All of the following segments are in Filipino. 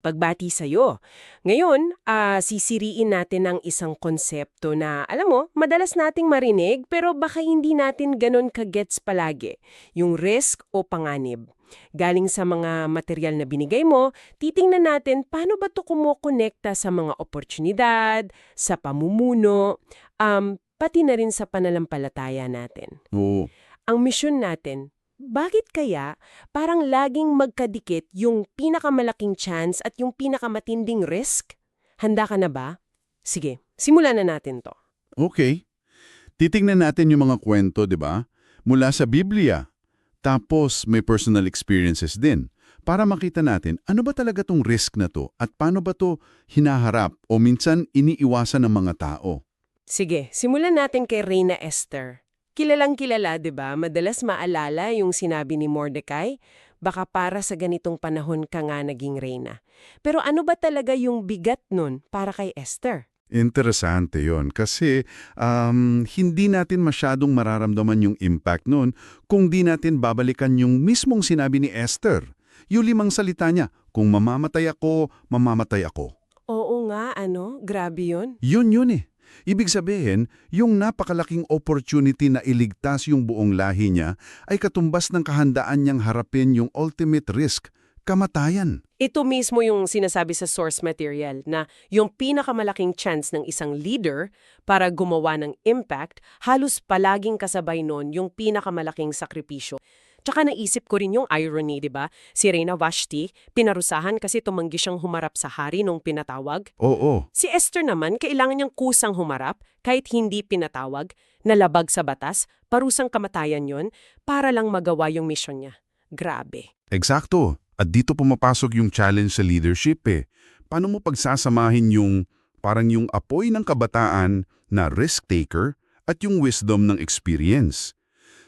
pagbati sa'yo. Ngayon, ah, sisiriin natin ang isang konsepto na, alam mo, madalas nating marinig pero baka hindi natin ganon kagets palagi. Yung risk o panganib. Galing sa mga material na binigay mo, titingnan natin paano ba ito kumukonekta sa mga oportunidad, sa pamumuno, um, pati na rin sa panalampalataya natin. Oo. Ang misyon natin, bakit kaya parang laging magkadikit yung pinakamalaking chance at yung pinakamatinding risk? Handa ka na ba? Sige, simulan na natin to. Okay. Titingnan natin yung mga kwento, di ba? Mula sa Biblia. Tapos may personal experiences din. Para makita natin, ano ba talaga tong risk na to at paano ba to hinaharap o minsan iniiwasan ng mga tao? Sige, simulan natin kay Reina Esther. Kilalang kilala, 'di ba? Madalas maalala yung sinabi ni Mordecai, baka para sa ganitong panahon ka nga naging reyna. Pero ano ba talaga yung bigat nun para kay Esther? Interesante yon kasi um, hindi natin masyadong mararamdaman yung impact nun kung di natin babalikan yung mismong sinabi ni Esther. Yung limang salita niya, kung mamamatay ako, mamamatay ako. Oo nga, ano? Grabe yun. Yun yun eh. Ibig sabihin, yung napakalaking opportunity na iligtas yung buong lahi niya ay katumbas ng kahandaan niyang harapin yung ultimate risk, kamatayan. Ito mismo yung sinasabi sa source material na yung pinakamalaking chance ng isang leader para gumawa ng impact, halos palaging kasabay nun yung pinakamalaking sakripisyo. Tsaka naisip ko rin yung irony, di ba? Si Reina Vashti, pinarusahan kasi tumanggi siyang humarap sa hari nung pinatawag. Oo, Si Esther naman, kailangan niyang kusang humarap kahit hindi pinatawag, nalabag sa batas, parusang kamatayan yon para lang magawa yung misyon niya. Grabe. eksakto. At dito pumapasok yung challenge sa leadership eh. Paano mo pagsasamahin yung parang yung apoy ng kabataan na risk-taker at yung wisdom ng experience?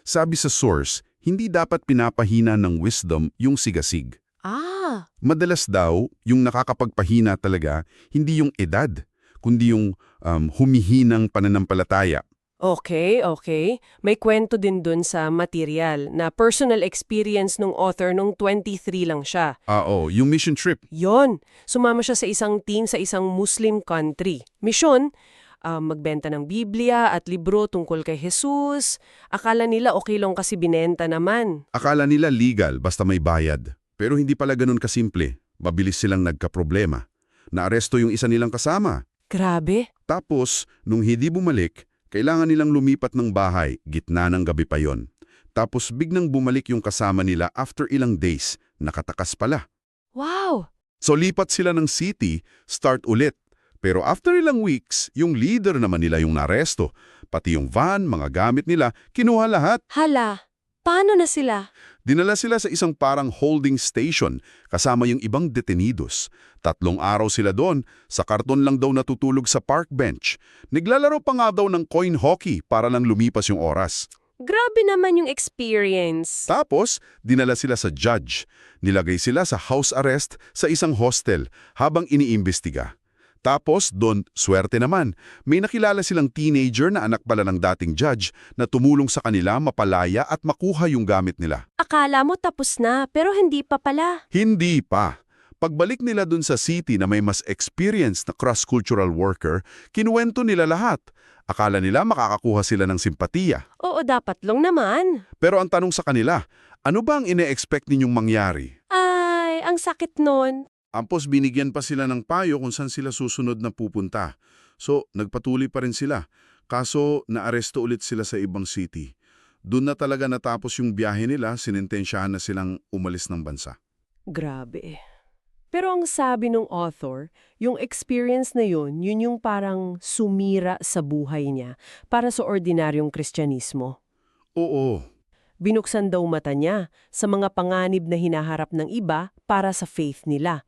Sabi sa source, hindi dapat pinapahina ng wisdom yung sigasig. Ah, Madalas daw, yung nakakapagpahina talaga, hindi yung edad, kundi yung um, humihinang pananampalataya. Okay, okay. May kwento din dun sa material na personal experience nung author nung 23 lang siya. Ah, oo, yung mission trip. Yon, sumama siya sa isang team sa isang Muslim country. Misyon, ah, magbenta ng Biblia at libro tungkol kay Jesus. Akala nila okay lang kasi binenta naman. Akala nila legal basta may bayad. Pero hindi pala ganun kasimple. Mabilis silang nagkaproblema. Naaresto yung isa nilang kasama. Grabe. Tapos, nung hindi bumalik, kailangan nilang lumipat ng bahay, gitna ng gabi pa yon. Tapos biglang bumalik yung kasama nila after ilang days, nakatakas pala. Wow! So lipat sila ng city, start ulit. Pero after ilang weeks, yung leader naman nila yung naresto. Pati yung van, mga gamit nila, kinuha lahat. Hala, paano na sila? Dinala sila sa isang parang holding station kasama yung ibang detenidos. Tatlong araw sila doon, sa karton lang daw natutulog sa park bench. Naglalaro pa nga daw ng coin hockey para lang lumipas yung oras. Grabe naman yung experience. Tapos, dinala sila sa judge. Nilagay sila sa house arrest sa isang hostel habang iniimbestiga. Tapos, doon, swerte naman, may nakilala silang teenager na anak pala ng dating judge na tumulong sa kanila mapalaya at makuha yung gamit nila. Akala mo tapos na, pero hindi pa pala. Hindi pa. Pagbalik nila dun sa city na may mas experienced na cross-cultural worker, kinuwento nila lahat. Akala nila makakakuha sila ng simpatiya. Oo, dapat lang naman. Pero ang tanong sa kanila, ano ba ang ine-expect ninyong mangyari? Ay, ang sakit nun. Ampos binigyan pa sila ng payo kung saan sila susunod na pupunta. So, nagpatuloy pa rin sila. Kaso, naaresto ulit sila sa ibang city. Doon na talaga natapos yung biyahe nila, sinintensyahan na silang umalis ng bansa. Grabe. Pero ang sabi ng author, yung experience na yun, yun yung parang sumira sa buhay niya para sa ordinaryong kristyanismo. Oo, Binuksan daw mata niya sa mga panganib na hinaharap ng iba para sa faith nila.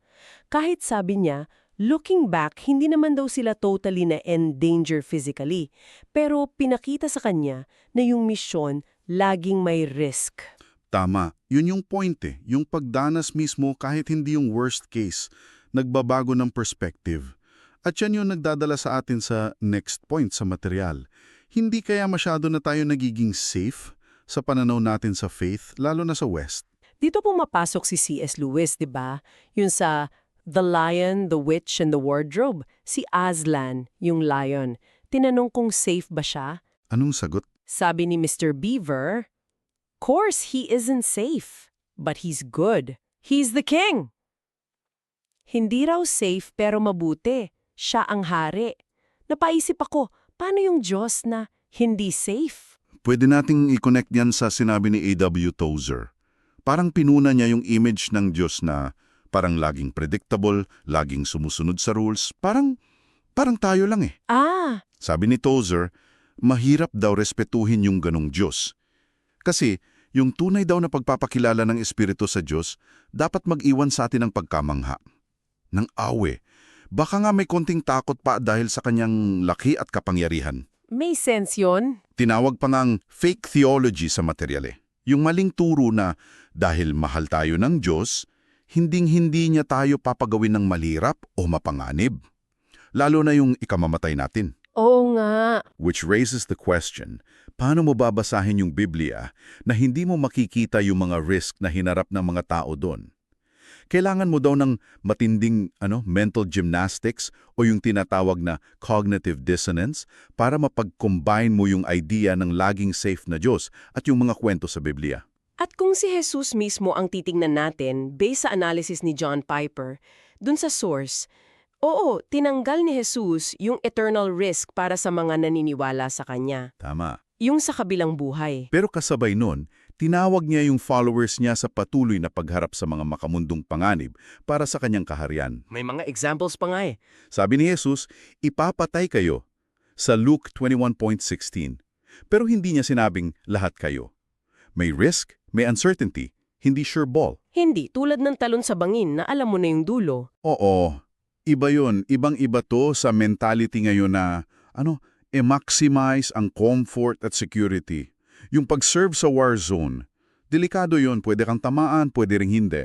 Kahit sabi niya, looking back, hindi naman daw sila totally na in danger physically, pero pinakita sa kanya na yung misyon laging may risk. tama. Yun yung point eh. Yung pagdanas mismo kahit hindi yung worst case, nagbabago ng perspective. At yan yung nagdadala sa atin sa next point sa material. Hindi kaya masyado na tayo nagiging safe sa pananaw natin sa faith, lalo na sa West. Dito pumapasok si C.S. Lewis, 'di ba? Yun sa The Lion, the Witch, and the Wardrobe. Si Aslan, yung lion. Tinanong kung safe ba siya. Anong sagot? Sabi ni Mr. Beaver, Course he isn't safe, but he's good. He's the king. Hindi raw safe pero mabuti. Siya ang hari. Napaisip ako, paano yung Diyos na hindi safe? Pwede nating i-connect yan sa sinabi ni A.W. Tozer. Parang pinuna niya yung image ng Diyos na parang laging predictable, laging sumusunod sa rules, parang, parang tayo lang eh. Ah, Sabi ni Tozer, mahirap daw respetuhin yung ganong Diyos. Kasi yung tunay daw na pagpapakilala ng Espiritu sa Diyos, dapat mag-iwan sa atin ng pagkamangha. Ng awe. Baka nga may konting takot pa dahil sa kanyang laki at kapangyarihan. may sense yon. Tinawag pa ngang fake theology sa materyale. Yung maling turo na dahil mahal tayo ng Diyos, hinding-hindi niya tayo papagawin ng malirap o mapanganib. Lalo na yung ikamamatay natin. Oo nga. Which raises the question, paano mo babasahin yung Biblia na hindi mo makikita yung mga risk na hinarap ng mga tao doon? Kailangan mo daw ng matinding ano, mental gymnastics o yung tinatawag na cognitive dissonance para mapag-combine mo yung idea ng laging safe na Diyos at yung mga kwento sa Biblia. At kung si Jesus mismo ang titingnan natin, based sa analysis ni John Piper, dun sa source, oo, tinanggal ni Jesus yung eternal risk para sa mga naniniwala sa Kanya. Tama. Yung sa kabilang buhay. Pero kasabay nun, tinawag niya yung followers niya sa patuloy na pagharap sa mga makamundong panganib para sa kanyang kaharian. May mga examples pa nga eh. Sabi ni Jesus, ipapatay kayo sa Luke 21.16. Pero hindi niya sinabing lahat kayo. May risk, may uncertainty, hindi sure ball. Hindi, tulad ng talon sa bangin na alam mo na yung dulo. Oo, iba yun. Ibang-iba to sa mentality ngayon na, ano, i-maximize ang comfort at security. Yung pag-serve sa war zone, delikado yun. Pwede kang tamaan, pwede ring hindi.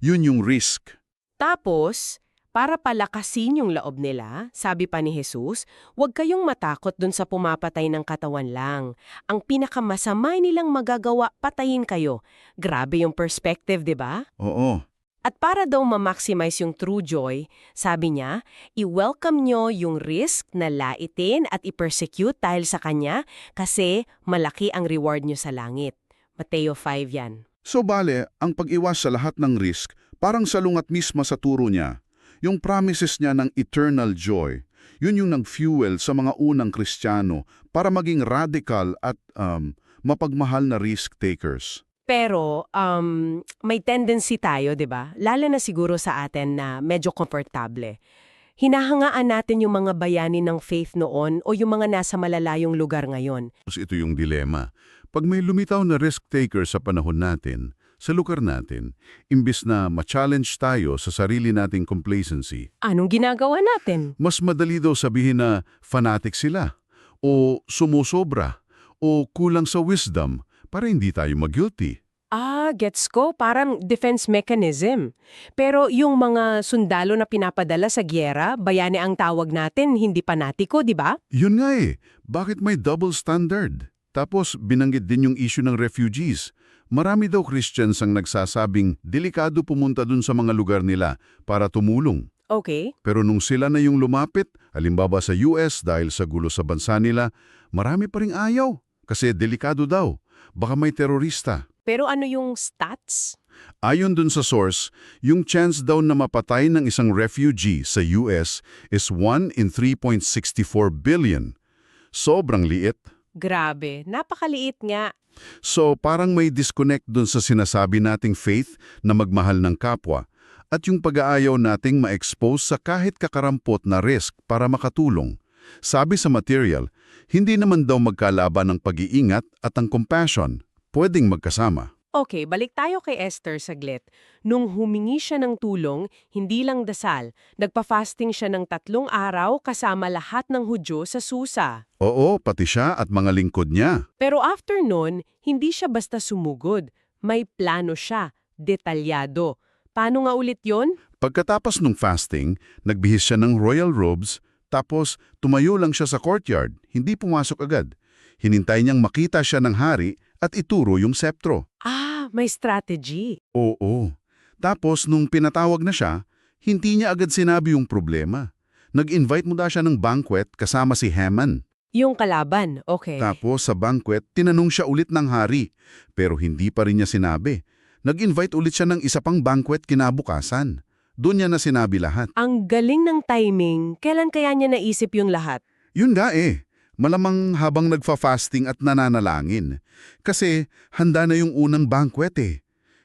Yun yung risk. Tapos, para palakasin yung loob nila, sabi pa ni Jesus, huwag kayong matakot dun sa pumapatay ng katawan lang. Ang pinakamasamay nilang magagawa, patayin kayo. Grabe yung perspective, di ba? Oo. At para daw ma-maximize yung true joy, sabi niya, i-welcome nyo yung risk na laitin at i-persecute dahil sa kanya kasi malaki ang reward nyo sa langit. Mateo 5 yan. So bale, ang pag-iwas sa lahat ng risk, parang salungat mismo sa turo niya. Yung promises niya ng eternal joy, yun yung nag-fuel sa mga unang Kristiyano para maging radical at um, mapagmahal na risk takers. Pero um, may tendency tayo, 'di ba? Lalo na siguro sa atin na medyo komportable. Hinahangaan natin yung mga bayani ng faith noon o yung mga nasa malalayong lugar ngayon. Ito yung dilema. Pag may lumitaw na risk taker sa panahon natin, sa lugar natin, imbis na ma-challenge tayo sa sarili nating complacency, Anong ginagawa natin? mas madali daw sabihin na fanatic sila, o sumusobra, o kulang sa wisdom para hindi tayo mag-guilty. Ah, gets ko. Parang defense mechanism. Pero yung mga sundalo na pinapadala sa gyera, bayani ang tawag natin, hindi panatiko, di ba? Yun nga eh, bakit may double standard? Tapos binanggit din yung issue ng refugees. Marami daw Christians ang nagsasabing delikado pumunta dun sa mga lugar nila para tumulong. Okay. Pero nung sila na yung lumapit, halimbawa sa US dahil sa gulo sa bansa nila, marami pa ring ayaw kasi delikado daw. Baka may terorista. Pero ano yung stats? Ayon dun sa source, yung chance daw na mapatay ng isang refugee sa US is 1 in 3.64 billion. Sobrang liit. Grabe, napakaliit nga. So parang may disconnect dun sa sinasabi nating faith na magmahal ng kapwa at yung pag-aayaw nating ma-expose sa kahit kakarampot na risk para makatulong. Sabi sa material, hindi naman daw magkalaban ang pag-iingat at ang compassion. Pwedeng magkasama. Okay, balik tayo kay Esther saglit. Nung humingi siya ng tulong, hindi lang dasal, nagpa-fasting siya ng tatlong araw kasama lahat ng Hudyo sa Susa. Oo, pati siya at mga lingkod niya. Pero after nun, hindi siya basta sumugod. May plano siya, detalyado. Paano nga ulit yon? Pagkatapos ng fasting, nagbihis siya ng royal robes, tapos tumayo lang siya sa courtyard, hindi pumasok agad. Hinintay niyang makita siya ng hari at ituro yung septro. Ah, may strategy. Oo. Tapos nung pinatawag na siya, Hindi niya agad sinabi yung problema. Nag-invite muna siya ng banquet kasama si Haman. Yung kalaban, okay. Tapos sa banquet, tinanong siya ulit ng hari. Pero hindi pa rin niya sinabi. Nag-invite ulit siya ng isa pang banquet kinabukasan. Doon niya na sinabi lahat. Ang galing ng timing, kailan kaya niya naisip yung lahat? Yun nga eh. Malamang habang nagfa-fasting at nananalangin. Kasi handa na yung unang banquet eh.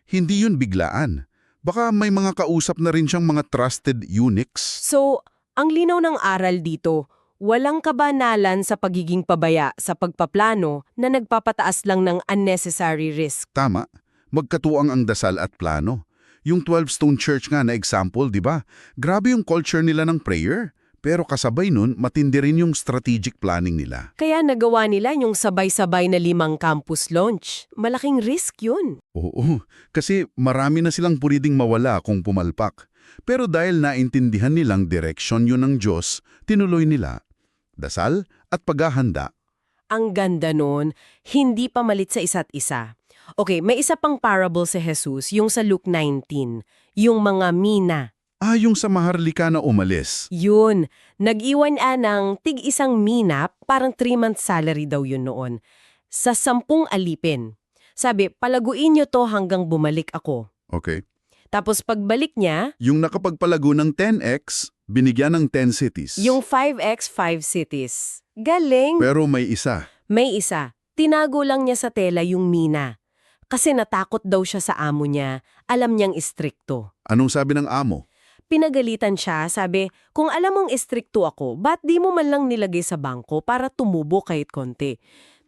Hindi yun biglaan. Baka may mga kausap na rin siyang mga trusted eunuchs. So, ang linaw ng aral dito, walang kabanalan sa pagiging pabaya sa pagpaplano na nagpapataas lang ng unnecessary risk. Tama. Magkatuwang ang dasal at plano. Yung 12-stone church nga na example, di ba? Grabe yung culture nila ng prayer. Pero kasabay nun, matindi rin yung strategic planning nila. Kaya nagawa nila yung sabay-sabay na limang campus launch. Malaking risk yun. Oo, kasi marami na silang puriding mawala kung pumalpak. Pero dahil naintindihan nilang direksyon yun ng Diyos, tinuloy nila. Dasal at paghahanda. Ang ganda nun, hindi pa malit sa isa't isa. Okay, may isa pang parable si Jesus, yung sa Luke 19, yung mga mina. Ah, yung sa maharlika na umalis. Yun, nag-iwan ng tig-isang mina, parang 3 months salary daw yun noon, sa sampung alipin. Sabi, palaguin nyo to hanggang bumalik ako. Okay. Tapos pagbalik niya, Yung nakapagpalago ng 10x, binigyan ng 10 cities. yung 5x 5 cities. Galing! Pero may isa. May isa, tinago lang niya sa tela yung mina. Kasi natakot daw siya sa amo niya, alam niyang istrikto. Anong sabi ng amo? Pinagalitan siya, sabi, kung alam mong istrikto ako, ba't di mo man lang nilagay sa bangko para tumubo kahit konti?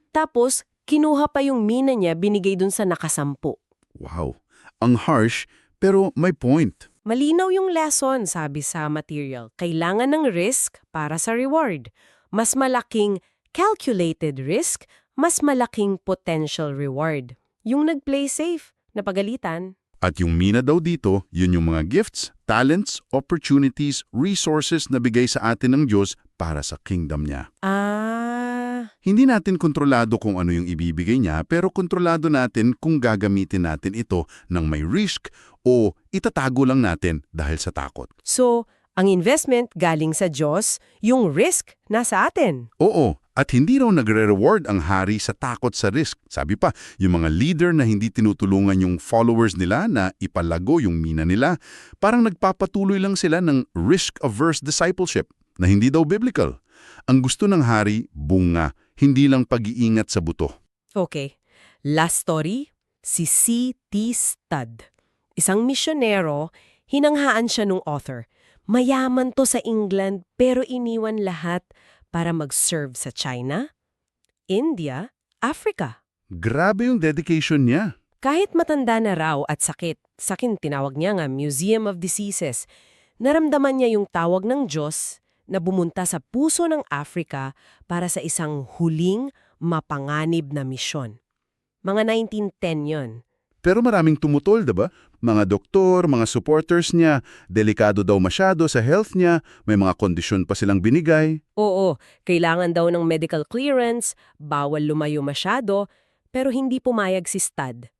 Tapos, kinuha pa yung mina niya binigay dun sa nakasampu. Wow. Ang harsh, pero may point. Malinaw yung lesson, sabi sa material. Kailangan ng risk para sa reward. Mas malaking calculated risk, mas malaking potential reward. Yung nag-play safe, napagalitan. At yung mina daw dito, yun yung mga gifts, talents, opportunities, resources na bigay sa atin ng Diyos para sa kingdom niya. Ah, Hindi natin kontrolado kung ano yung ibibigay niya, pero kontrolado natin kung gagamitin natin ito ng may risk o itatago lang natin dahil sa takot. so, ang investment galing sa Diyos, yung risk nasa atin. Oo, at hindi raw nagre-reward ang hari sa takot sa risk. Sabi pa, yung mga leader na hindi tinutulungan yung followers nila na ipalago yung mina nila, parang nagpapatuloy lang sila ng risk-averse discipleship na hindi daw biblical. Ang gusto ng hari, bunga, hindi lang pag-iingat sa buto. Okay. Last story, si C.T. Studd. Isang misyonero, hinanghaan siya nung author. Mayaman to sa England pero iniwan lahat para mag-serve sa China, India, Africa. Grabe yung dedication niya. Kahit matanda na raw at sakit, sakin tinawag niya nga Museum of Diseases, naramdaman niya yung tawag ng Diyos na bumunta sa puso ng Africa para sa isang huling mapanganib na misyon. Mga 1910 yon. Pero maraming tumutol, diba? Mga doktor, mga supporters niya, delikado daw masyado sa health niya, may mga kondisyon pa silang binigay. Oo, kailangan daw ng medical clearance, bawal lumayo masyado, pero hindi pumayag si Stad.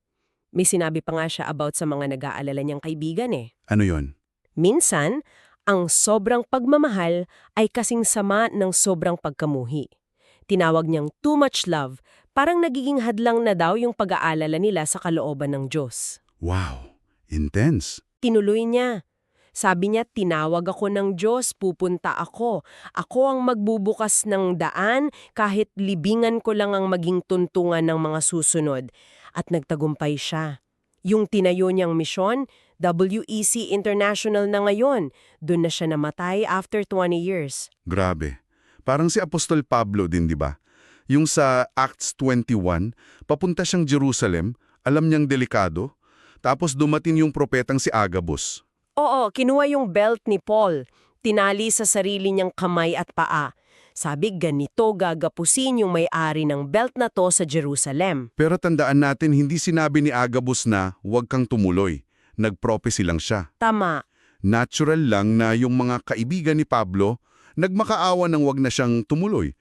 May sinabi pa nga siya about sa mga nag-aalala niyang kaibigan eh. Ano yon? Minsan, ang sobrang pagmamahal ay kasing sama ng sobrang pagkamuhi. Tinawag niyang too much love, parang nagiging hadlang na daw yung pag-aalala nila sa kalooban ng Diyos. Wow, intense. Tinuloy niya. Sabi niya, tinawag ako ng Diyos, pupunta ako. Ako ang magbubukas ng daan kahit libingan ko lang ang maging tuntungan ng mga susunod. At nagtagumpay siya. Yung tinayo niyang misyon, WEC International na ngayon. Doon na siya namatay after 20 years. Grabe. Parang si Apostol Pablo din, di ba? Yung sa Acts 21, papunta siyang Jerusalem, alam niyang delikado, tapos dumating yung propetang si Agabus. Oo, kinuha yung belt ni Paul. Tinali sa sarili niyang kamay at paa. Sabi, ganito gagapusin yung may-ari ng belt na to sa Jerusalem. Pero tandaan natin, hindi sinabi ni Agabus na huwag kang tumuloy. Nag-prophecy lang siya. Tama. Natural lang na yung mga kaibigan ni Pablo nagmakaawa ng wag na siyang tumuloy.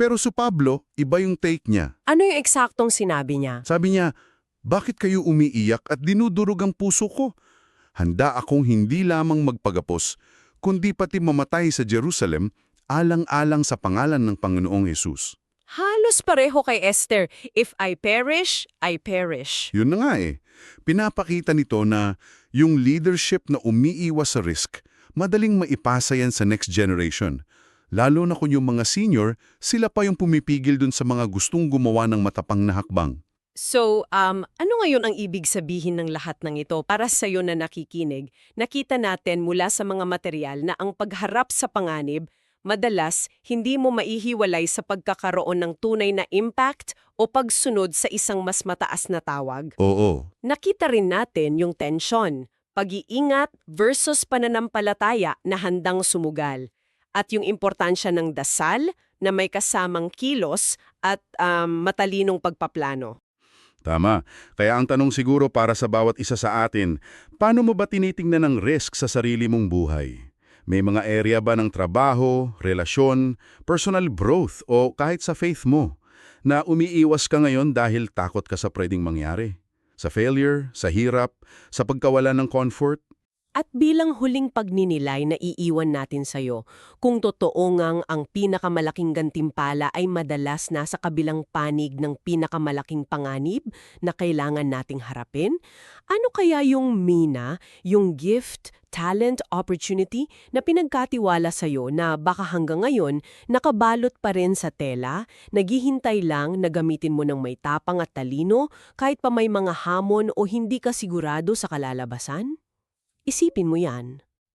Pero si Pablo, iba yung take niya. Ano yung eksaktong sinabi niya? Sabi niya, bakit kayo umiiyak at dinudurog ang puso ko? handa akong hindi lamang magpagapos, kundi pati mamatay sa Jerusalem alang-alang sa pangalan ng Panginoong Yesus. Halos pareho kay Esther, if I perish, I perish. Yun na nga eh. Pinapakita nito na yung leadership na umiiwas sa risk, madaling maipasa yan sa next generation. Lalo na kung yung mga senior, sila pa yung pumipigil dun sa mga gustong gumawa ng matapang na hakbang. So, um, ano ngayon ang ibig sabihin ng lahat ng ito para sa iyo na nakikinig? Nakita natin mula sa mga material na ang pagharap sa panganib, madalas hindi mo maihiwalay sa pagkakaroon ng tunay na impact o pagsunod sa isang mas mataas na tawag. Oo. Nakita rin natin yung tensyon, pag-iingat versus pananampalataya na handang sumugal, at yung importansya ng dasal na may kasamang kilos at um, matalinong pagpaplano. Tama. Kaya ang tanong siguro para sa bawat isa sa atin, paano mo ba tinitingnan ang risk sa sarili mong buhay? May mga area ba ng trabaho, relasyon, personal growth o kahit sa faith mo na umiiwas ka ngayon dahil takot ka sa pwedeng mangyari? Sa failure, sa hirap, sa pagkawala ng comfort? At bilang huling pagninilay na iiwan natin sa'yo, kung totoo ngang ang pinakamalaking gantimpala ay madalas nasa kabilang panig ng pinakamalaking panganib na kailangan nating harapin, ano kaya yung mina, yung gift, talent, opportunity na pinagkatiwala sa'yo na baka hanggang ngayon nakabalot pa rin sa tela, naghihintay lang na gamitin mo ng may tapang at talino kahit pa may mga hamon o hindi ka sigurado sa kalalabasan? Isipin mo yan.